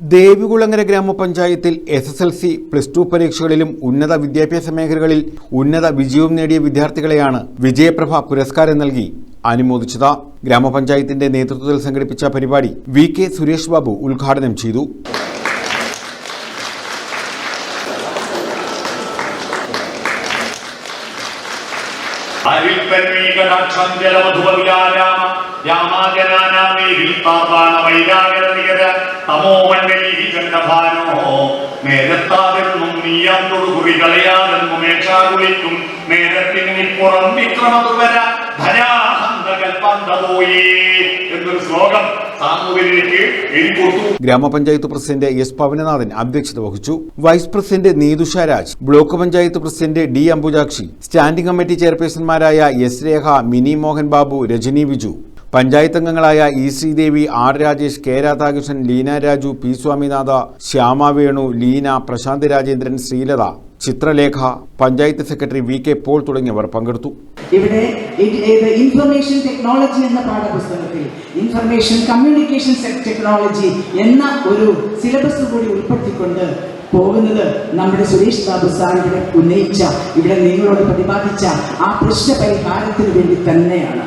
ദേവികുളങ്ങര ഗ്രാമപഞ്ചായത്തിൽ S S L C plus two പരീക്ഷകളിലും ഉന്നത വിദ്യാഭ്യാസ മേഖലകളിൽ ഉന്നത വിജയവും നേടിയ വിദ്യാർത്ഥികളെയാണ് വിജയപ്രഭ പുരസ്കാരം നൽകി അനുമോദിച്ചത്. ഗ്രാമപഞ്ചായത്തിന്റെ നേതൃത്വത്തിൽ സംഘടിപ്പിച്ച പരിപാടി വി കെ സുരേഷ് ബാബു ഉദ്ഘാടനം ചെയ്തു. അരിൽപ്പന്മീകടാക്ഷം ഗ്രാമപഞ്ചായത്ത് പ്രസിഡന്റ് എസ് പവനനാഥൻ അധ്യക്ഷത വഹിച്ചു. Vice president Neethusha Raj block panchayat president D Ambujakshi standing committee ചെയർപേഴ്സൺമാരായ S Rekha Mini Mohan Babu Rajani Viju. Panchayat അംഗങ്ങളായ E Sreedevi R Rajesh K Radhakrishnan Leena Raju P Swaminatha Shyama Venu Leena Prashanth Rajendran Sreelatha Chithralekha panchayat secretary V K Paul തുടങ്ങിയവർ പങ്കെടുത്തു. ഇവിടെ information technology എന്ന പാഠപുസ്തകത്തിൽ information communication technology എന്ന ഒരു syllabus കൂടി ഉൾപ്പെടുത്തിക്കൊണ്ട് പോകുന്നത് നമ്മുടെ സുരേഷ് ബാബു സാർ ഇവിടെ ഉന്നയിച്ച ഇവിടെ നിങ്ങളോട് പ്രതിപാദിച്ച ആ പ്രശ്ന പരിഹാരത്തിന് വേണ്ടി തന്നെയാണ്.